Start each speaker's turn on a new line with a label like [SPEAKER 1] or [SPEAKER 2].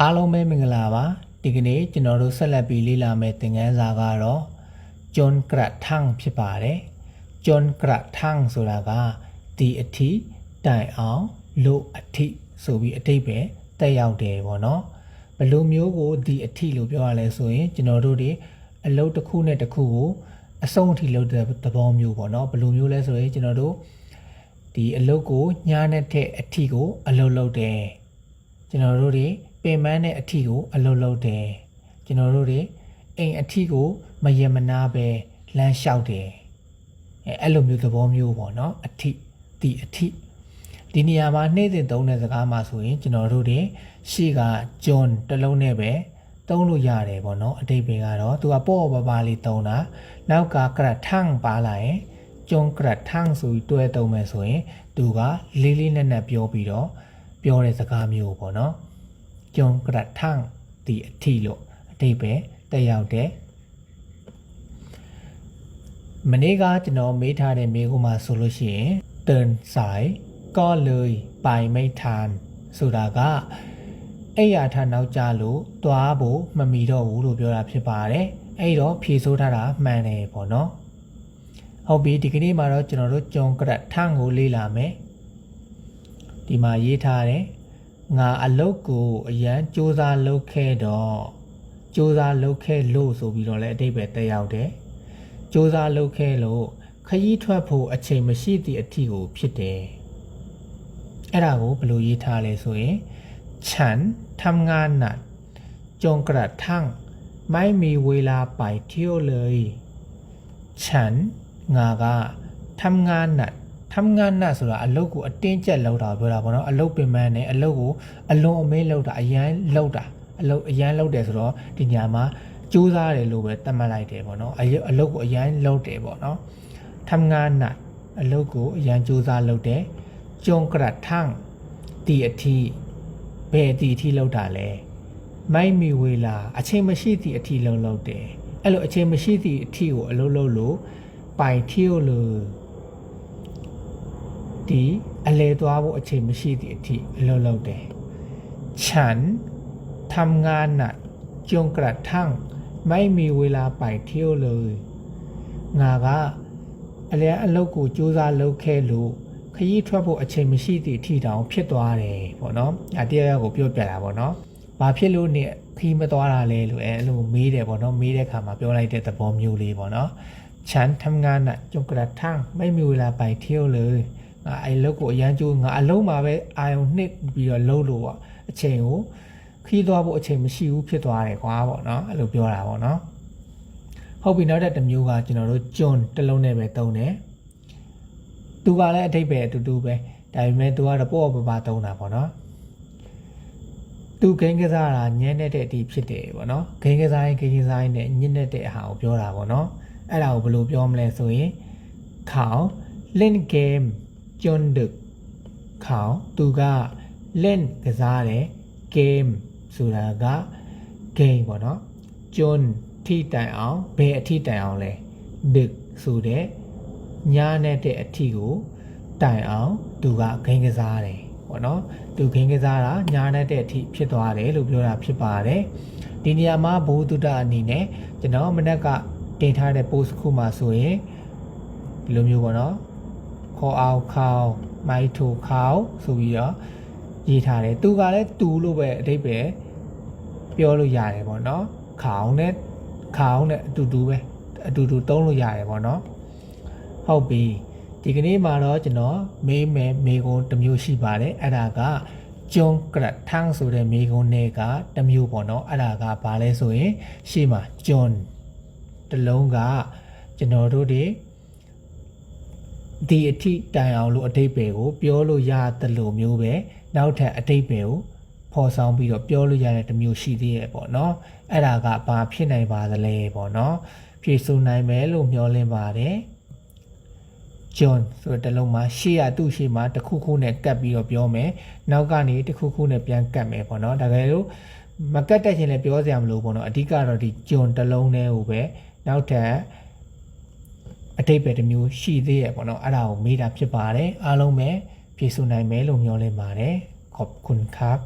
[SPEAKER 1] အားလုံးပဲမင်္ဂလာပါဒီကနေ့ကျွန်တော်တို့ဆက်လက်ပြီးလေ့လာမယ့်သင်ခန်းစာကတော့ John Krathang ဖြစ်ပါတယ် John Krathang ဆိုတာကဒီအထိတိုင်အောင်လို့အထိဆိုပြီးအတိတ်ပဲတက်ရောက်တယ်ပေါ့နော်ဘယ်လိုမျိုးကိုဒီအထိလို့ပြောရလဲဆိုရင်ကျွန်တော်တို့တွေအလုပ်တစ်ခုနဲ့တစ်ခုကိုအဆုံးအထိလုပ်တဲ့သဘောမျိုးပေါ့နော်ဘယ်လိုမျိုးလဲဆိုရင်ကျွန်တော်တို့ဒီအလုပ်ကိုညားနဲ့တဲ့အထိကို အလုပ်လုပ်တယ်ကျွန်တော်တို့တွေ ပင်ပန်းတဲ့အထီကိုအလုပ်လုပ်တယ်ကျွန်တော်တို့တွေအိမ်အထီကိုမယမနာပဲလမ်းလျှောက်တယ်အဲအဲ့လိုမျိုးသဘောမျိုးပေါ့နော်အထီဒီအထီဒီနေရာမှာနှိမ့်စဉ်သုံးတဲ့စကားမှာဆိုရင်ကျွန်တော်တို့တွေရှေ့ကဂျွန်တစ်လုံးနဲ့ပဲသုံးလို့ရတယ်ပေါ့နော်အတိတ်ပဲကတော့သူကပေါ့ပေါ့ပါပါလေးသုံးတာနောက်ကကရထန့်ပါလာရင်ကျုံကရထန့်ဆိုပြီးတွဲသုံးမယ်ဆိုရင်သူကလေးလေးနက်နက်ပြောပြီးတော့ပြောတဲ့စကားမျိုးပေါ့နော် ကြုံကရထန့်ဒီအထီလို့အတိတ်ပဲတက်ရောက်တဲ့မနေ့ကကျွန်တော်မေးထားတဲ့မေးခွန်းမှာဆိုလို့ရှိရင်เตือนสายก็เลยไปไม่ทันဆိုတာကအဲ့ရထနောက်ကြလို့သွားဖို့မမီတော့ဘူးလို့ပြောတာဖြစ်ပါတယ်အဲ့တော့ဖြေဆိုးထားတာမှန်တယ်ပေါ့နော်ဟုတ်ပြီဒီကနေ့မှာတော့ကျွန်တော်တို့ကြုံကရထန့်ကိုလေ့လာမယ် ဒီမှာရေးထားတယ် ငါအလုတ်ကိုအရန်စူးစမ်းလုပ်ခဲ့တော့စူးစမ်းလုပ်ခဲ့လို့ဆိုပြီးတော့လည်းအတိတ်ပဲတက်ရောက်တယ်စူးစမ်းလုပ်ခဲ့လို့ခရီးထွက်ဖို့အချိန်မရှိသည့်အထီကိုဖြစ်တယ်အဲ့ဒါကိုဘယ်လိုရေးထားလဲဆိုရင်ฉันทำงานหนักจนกระทั่งไม่มีเวลาไปเที่ยวเลย ฉันငါကทำงานหนัก မငါနတ်ဆိုတာအလုတ်ကိုအတင်းကျပ်လောက်တာပြောတာပေါ့နော်အလုတ်ပင်မန်းနဲ့အလုတ်ကိုအလွန်အမင်းလောက်တာအရန်လောက်တာအလုတ်အရန်လောက်တယ်ဆိုတော့ဒီညာမှာကြိုးစားတယ်လို့ပဲသတ်မှတ်လိုက်တယ်ပေါ့နော်အလုတ်ကိုအရန်လောက်တယ်ပေါ့နော်ထမငါနတ်အလုတ်ကိုအရန်ကြိုးစားလောက်တယ်ကြုံကရထန်းတီအထီဘယ်တီအထီလောက်တာလဲမိုက်မီဝေလာအချိန်မရှိသည့်အထီလုံးလုံးတယ်အဲ့လိုအချိန်မရှိသည့်အထီကိုအလုံးလုံးလို့ပိုင်ထီကိုလို့ ဒီအလဲသွားဖို့အချိန်မရှိသည့်အထိအလုပ်လုပ်တယ်။ฉันทำงานหนักจนกระทั่งไม่มีเวลาไปเที่ยวเลย။ငါကအလဲအလုပ်ကိုစူးစမ်းလုပ်ခဲ့လို့ခရီးထွက်ဖို့အချိန်မရှိသည့်အထိတောင်ဖြစ်သွားတယ်ပေါ့နော်။အတရားရောက်ကိုပြောပြတာပေါ့နော်။ဘာဖြစ်လို့နဲ့ခရီးမသွားတာလဲလို့အဲအဲ့လိုမေးတယ်ပေါ့နော်။မေးတဲ့အခါမှာပြောလိုက်တဲ့သဘောမျိုးလေးပေါ့နော်။ฉันทำงานหนักจนกระทั่งไม่มีเวลาไปเที่ยวเลย ငါအဲ့လောက်ကိုအရန်ကျိုးငါအလုံးမှာပဲအာယုံနှစ်ပြီးတော့လှုပ်လို့ပေါ့အချိန်ကိုခီးသွားဖို့အချိန်မရှိဘူးဖြစ်သွားတယ်ကွာပေါ့နော်အဲ့လိုပြောတာပေါ့နော်ဟုတ်ပြီနောက်တဲ့တစ်မျိုးကကျွန်တော်တို့ကျွန်းတစ်လုံးနဲ့ပဲသုံးတယ်သူကလည်းအထိပ္ပယ်အတူတူပဲဒါပေမဲ့သူကတော့ပေါ့ပပသုံးတာပေါ့နော်သူဂိမ်းကစားတာညံ့တဲ့အတီးဖြစ်တယ်ပေါ့နော်ဂိမ်းကစားရင်ဂိမ်းကစားရင်နဲ့ညံ့တဲ့အဟာကိုပြောတာပေါ့နော်အဲ့ဒါကိုဘယ်လိုပြောမလဲဆိုရင်ခေါင် link game ကျွန်းဒึกခေါင်သူက len ကစားတယ် game ဆိုတာက game ပေါ့နော်ကျွန်းထိတိုင်အောင်ဘယ်အထိတိုင်အောင်လဲဒึกဆိုတဲ့ညာနဲ့တဲ့အထိကိုတိုင်အောင်သူကဂိမ်းကစားတယ်ပေါ့နော်သူဂိမ်းကစားတာညာနဲ့တဲ့အထိဖြစ်သွားတယ်လို့ပြောတာဖြစ်ပါတယ်ဒီနေရာမှာဘုဒ္ဓတအနေနဲ့ကျွန်တော်မနက်ကတင်ထားတဲ့ post ခုမှာဆိုရင်ဒီလိုမျိုးပေါ့နော် ခေါ်အောင်ခေါင်းမိုက်ထိုခေါင်းဆိုပြီးတော့ရေးထားတယ်သူကလည်းတူလို့ပဲအဓိပ္ပာယ်ပြောလို့ရတယ်ပေါ့နော်ခေါင်းနဲ့ခေါင်းနဲ့အတူတူပဲအတူတူသုံးလို့ရတယ်ပေါ့နော်ဟုတ်ပြီဒီကနေ့မှာတော့ကျွန်တော်မေးမယ်မေကုံတစ်မျိုးရှိပါတယ်အဲ့ဒါကကျုံကရထန်းဆိုတဲ့မေကုံတွေကတစ်မျိုးပေါ့နော်အဲ့ဒါကဘာလဲဆိုရင်ရှေ့မှာကျွန်တစ်လုံးကကျွန်တော်တို့တွေ ဒီအထိတိုင်အောင်လို့အတိတ်ပဲကို ပြောလို့ရတယ်လို့မျိုးပဲနောက်ထပ်အတိတ်ပဲကိုဖော်ဆောင်ပြီးတော့ပြောလို့ရတဲ့တစ်မျိုးရှိသေးရဲ့ပေါ့နော်အဲ့ဒါကဘာဖြစ်နိုင်ပါသလဲပေါ့နော်ဖြည့်ဆို့နိုင်မယ်လို့မျှော်လင့်ပါတယ်ဂျွန်ဆိုတဲ့လုံးမှာရှေ့ရသူ့ရှေ့မှာတစ်ခုခုနဲ့ကတ်ပြီးတော့ပြောမယ်နောက်ကနေတစ်ခုခုနဲ့ပြန်ကတ်မယ်ပေါ့နော်ဒါကြလို့မကတ်တတ်ခြင်းလည်းပြောစရာမလိုပေါ့နော်အဓိကတော့ဒီဂျွန်တစ်လုံးနဲ့ဟိုပဲနောက်ထပ် အတိတ်ပဲတစ်မျိုးရှိသေးရဲ့ပေါ့နော်အဲ့ဒါကိုမေးတာဖြစ်ပါတယ်အားလုံးပဲဖြည့်ဆို့နိုင်မယ်လို့မျှော်လင့်ပါတယ်ขอบคุณครับ